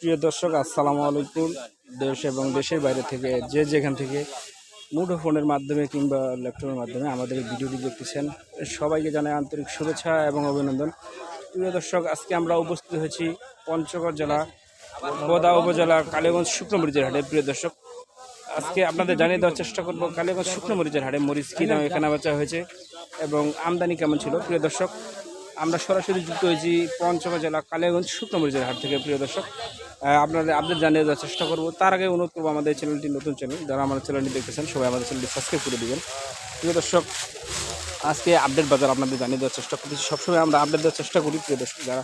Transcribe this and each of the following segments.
প্রিয় দর্শক, আসসালামু আলাইকুম। দেশ এবং দেশের বাইরে থেকে যে যেখান থেকে মুঠোফোনের মাধ্যমে কিংবা ল্যাপটপের মাধ্যমে আমাদের ভিডিওটি দেখতেছেন, সবাইকে জানাই আন্তরিক শুভেচ্ছা এবং অভিনন্দন। প্রিয় দর্শক, আজকে আমরা উপস্থিত হয়েছি পঞ্চগড় জেলা, বোদা উপজেলা কালীগঞ্জ শুক্রমরিচের হাটে। প্রিয় দর্শক, আজকে আপনাদের জানিয়ে দেওয়ার চেষ্টা করব কালীগঞ্জ শুক্রমরিচের হাটে মরিচ কী দামে কেনা বেচা হয়েছে এবং আমদানি কেমন ছিল। প্রিয় দর্শক আমরা সরাসরি যুক্ত হয়েছি পঞ্চগড় জেলা কালিয়াগঞ্জ শুক্রমরিচের হাট থেকে, প্রিয় দর্শক। আপনাদের আপডেট জানিয়ে দেওয়ার চেষ্টা করব। তার আগে অনুরোধ করব আমাদের চ্যানেলটি নতুন চ্যানেল যারা আমাদের চ্যানেলটি দেখতেছেন, সবাই আমাদের চ্যানেলটি সাবস্ক্রাইব করে দিবেন। প্রিয় দর্শক, আজকে আপডেট বাজার আপনাদের জানিয়ে দেওয়ার চেষ্টা করতেছি। সবসময় আমরা আপডেট দেওয়ার চেষ্টা করি, প্রিয় দর্শক, যারা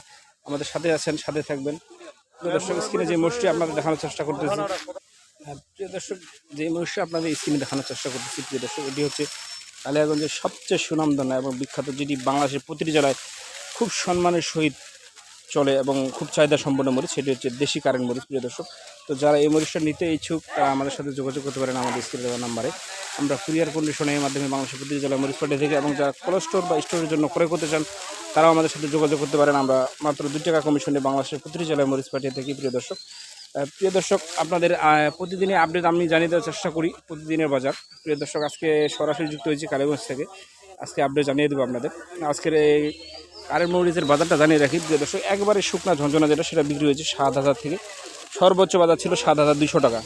আমাদের সাথে আছেন, সাথে থাকবেন। প্রিয় দর্শক স্ক্রিনে যে মোষটি আপনাদের দেখানোর চেষ্টা করতেছি। প্রিয় দর্শক, যে মনুষ্য আপনাদের স্ক্রিনে দেখানোর চেষ্টা করতেছি, প্রিয় দর্শক, এটি হচ্ছে কালিয়াগঞ্জের সবচেয়ে সুনামধন্য এবং বিখ্যাত, যেটি বাংলাদেশের প্রতিটি জেলায় খুব সম্মানের সহিত চলে এবং খুব চাহিদা সম্পন্ন মরিচ। সেটি হচ্ছে দেশি কারেন্ট মরিচ, প্রিয় দর্শক। তো যারা এই মরিচটা নিতে ইচ্ছুক, তারা আমাদের সাথে যোগাযোগ করতে পারেন আমাদের স্ক্রিনে দেওয়া নাম্বারে। আমরা কুরিয়ার কন্ডিশনের মাধ্যমে বাংলাদেশের প্রতিটি জেলায় মরিচ পাঠিয়ে থাকি এবং যারা কোল্ড স্টোর বা স্টোরের জন্য ক্রয় করতে চান, তারাও আমাদের সাথে যোগাযোগ করতে পারেন। আমরা মাত্র দুই টাকা কমিশনে বাংলাদেশের প্রতিটি জেলায় মরিচ পাঠিয়ে থাকি, প্রিয় দর্শক। প্রিয় দর্শক, আপনাদের প্রতিদিনই আপডেট আমি জানিয়ে দেওয়ার চেষ্টা করি, প্রতিদিনের বাজার। প্রিয় দর্শক, আজকে সরাসরি যুক্ত হয়েছি কালীগঞ্জ থেকে। আজকে আপডেট জানিয়ে দেবো আপনাদের। আজকের এই কারেন্ট মরিচের বাজারটা জানিয়ে রাখি প্রিয় দর্শক, একবারে শুকনা ঝঞ্ঝনা যেটা, সেটা বিক্রি হয়েছে সাত হাজার থেকে। সর্বোচ্চ বাজার ছিল সাত হাজার দুশো টাকা।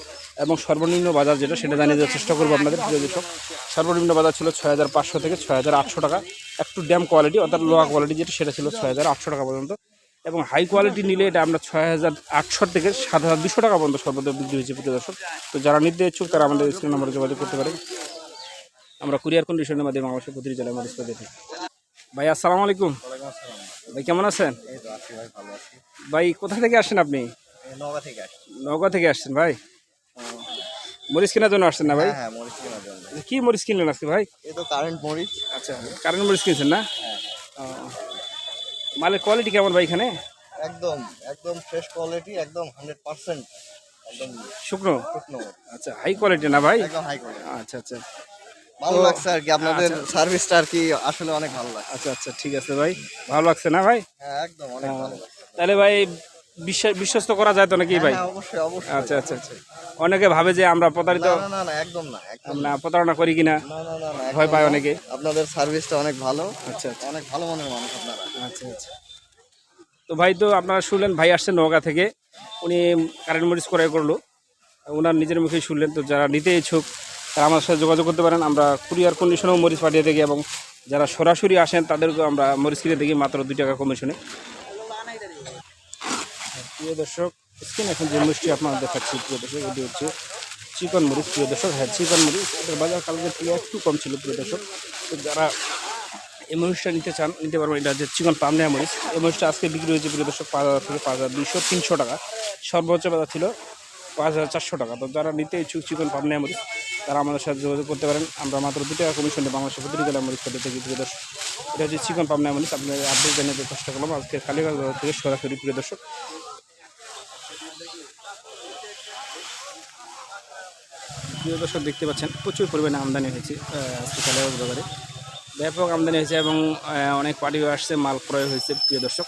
এবং সর্বনিম্ন বাজার যেটা, সেটা জানিয়ে দেওয়ার চেষ্টা করব আপনাদের, প্রিয় দর্শক। সর্বনিম্ন বাজার ছিল ছয় হাজার পাঁচশো থেকে ছয় হাজার আটশো টাকা। একটু ড্যাম কোয়ালিটি, অর্থাৎ লোয়া কোয়ালিটি যেটা, সেটা ছিল ছয় হাজার আটশো টাকা পর্যন্ত। এবং হাই কোয়ালিটি নিলে এটা আমরা ছয় হাজার আটশো থেকে সাত হাজার দুশো টাকা পর্যন্ত সর্বদা বিক্রি হয়েছে, প্রিয় দর্শক। তো যারা নিতে ইচ্ছুক, তারা আমাদের স্ক্রিন নম্বরে যোগাযোগ করতে পারে আমরা কুরিয়ার কন্ডিশনের মাধ্যমে বাংলাদেশের প্রতিটি জেলায় পেয়ে থাকি। ভাই, আসসালামু আলাইকুম। ভাই কেমন আছেন? ভাই কোথা থেকে আসছেন আপনি? নগা থেকে আসছেন ভাই? মরিচ কেনার জন্য আসছেন না ভাই? হ্যাঁ হ্যাঁ কি মরিচ কিনলেন আজকে ভাই? তো কারেন্ট মরিচ। আচ্ছা কারেন্ট মরিচ কিনছেন না? হ্যাঁ মালের কোয়ালিটি কেমন ভাই এখানে? একদম একদম ফ্রেশ কোয়ালিটি একদম হান্ড্রেড পার্সেন্ট একদম শুকনো? শুকনো। আচ্ছা হাই কোয়ালিটি না ভাই? হাই কোয়ালিটি আচ্ছা আচ্ছা। ভালো লাগছে আর কি আপনাদের সার্ভিসটা আর কি আসলে অনেক ভালো লাগছে। আচ্ছা আচ্ছা ঠিক আছে ভাই। ভালো লাগছে না ভাই? হ্যাঁ একদম অনেক ভালো লাগছে। তাহলে ভাই বিশ্বাস বিশ্বস্ত করা যায় তো নাকি ভাই? হ্যাঁ, অবশ্যই অবশ্যই। আচ্ছা আচ্ছা আচ্ছা। অনেকে ভাবে যে আমরা প্রতারিত না না না না একদম না একদম আমরা প্রতারণা করি কিনা? না না না না ভয় পায় অনেকে। আপনাদের সার্ভিসটা অনেক ভালো। আচ্ছা আচ্ছা। অনেক ভালো মনের মানুষ আপনারা। আচ্ছা আচ্ছা। তো ভাই তো আপনারা শুনলেন ভাই আসছেন নওগাঁ থেকে। উনি কারেন্ট মরিচ ক্রয় করল। ওনার নিজের মুখেই শুনলেন। তো যারা নিতে ইচ্ছুক তারা আমার সাথে যোগাযোগ করতে পারেন। আমরা কুরিয়ার কন্ডিশনেও মরিচ পাঠিয়ে থাকি এবং যারা সরাসরি আসেন, তাদেরকেও আমরা মরিচ কিনে থাকি মাত্র দুই টাকা কমিশনে প্রিয় দর্শক স্ক্রিন এখন যে মরিচটি আপনারা দেখাচ্ছি, প্রিয় দর্শক, এটি হচ্ছে চিকন মরিচ। প্রিয় দর্শক হ্যাঁ চিকন মরিচ, এটার বাজার কালকে থেকে একটু কম ছিল, প্রিয় দর্শক। তো যারা এই মরিচটা নিতে চান, নিতে পারবেন। এটা হচ্ছে চিকন পামনেয়া মরিচ। এই মরিচটা আজকে বিক্রি হয়েছে, প্রিয় দর্শক, পাঁচ হাজার থেকে পাঁচ হাজার দুইশো তিনশো টাকা। সর্বোচ্চ বাজার ছিল পাঁচ হাজার চারশো টাকা। তো যারা নিতে ইচ্ছুক চিকন পামনেয়া মরিচ তারা আমাদের সাথে যোগাযোগ করতে পারেন। আমরা মাত্র দু টাকা কমিশনে বাংলাদেশের প্রতিটি জেলায় মরিচ পেতে থাকি। প্রিয় দর্শক, এটা হচ্ছে চিকন পামনেয়া মরিচ। আপনার আপডেট জানিয়ে চেষ্টা করলাম। আজকে কালীগঞ্জ থেকে সরাসরি, প্রিয় দর্শক। প্রিয় দর্শক, দেখতে পাচ্ছেন, প্রচুর পরিমাণে আমদানি হয়েছে আজকে কালীগঞ্জ বাজারে। ব্যাপক আমদানি হয়েছে এবং অনেক পার্টিও আসছে, মাল ক্রয় হয়েছে, প্রিয় দর্শক।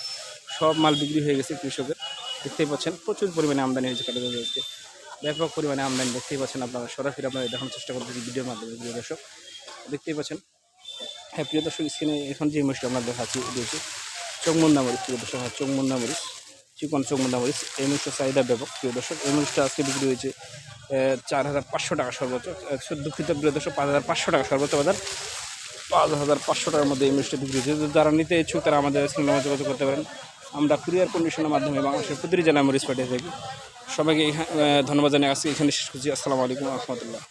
সব মাল বিক্রি হয়ে গেছে কৃষকের। দেখতেই পাচ্ছেন, প্রচুর পরিমাণে আমদানি হয়েছে কালীগঞ্জ আজকে। ব্যাপক পরিমাণে আমদানি দেখতেই পাচ্ছেন আপনারা। সরাসরি আপনারা দেখানোর চেষ্টা করতেছি ভিডিওর মাধ্যমে প্রিয় দর্শক। দেখতেই পাচ্ছেন হ্যাঁ প্রিয় দর্শক স্ক্রিনে এখন যে মরিচটা আমরা দেখাচ্ছি হচ্ছে চৌমন্দা মরিচ প্রিয় দর্শক। হ্যাঁ চৌমন্দা মরিচ চিকন চৌমন্দা মরিচ এই মরিচটা চাহিদা ব্যাপক প্রিয় দর্শক। এই মরিচটা আজকে বিক্রি হয়েছে চার হাজার পাঁচশো টাকা সর্বোচ্চ আহ, দুঃখিত প্রিয় দর্শক পাঁচ হাজার পাঁচশো টাকা সর্বোচ্চ বাজার। পাঁচ হাজার পাঁচশো টাকার মধ্যে এই মিষ্টি বিক্রি হয়েছে। যারা নিতে ইচ্ছুক তারা আমাদের সঙ্গে যোগাযোগ করতে পারেন। আমরা কুরিয়ার কন্ডিশনের মাধ্যমে বাংলাদেশের প্রতিটি জেলায় মরিচ পাঠিয়ে থাকি। সবাইকে ধন্যবাদ জানিয়ে আজকে এখানে শেষ করছি। আসসালামু আলাইকুম রহমতুল্লাহ।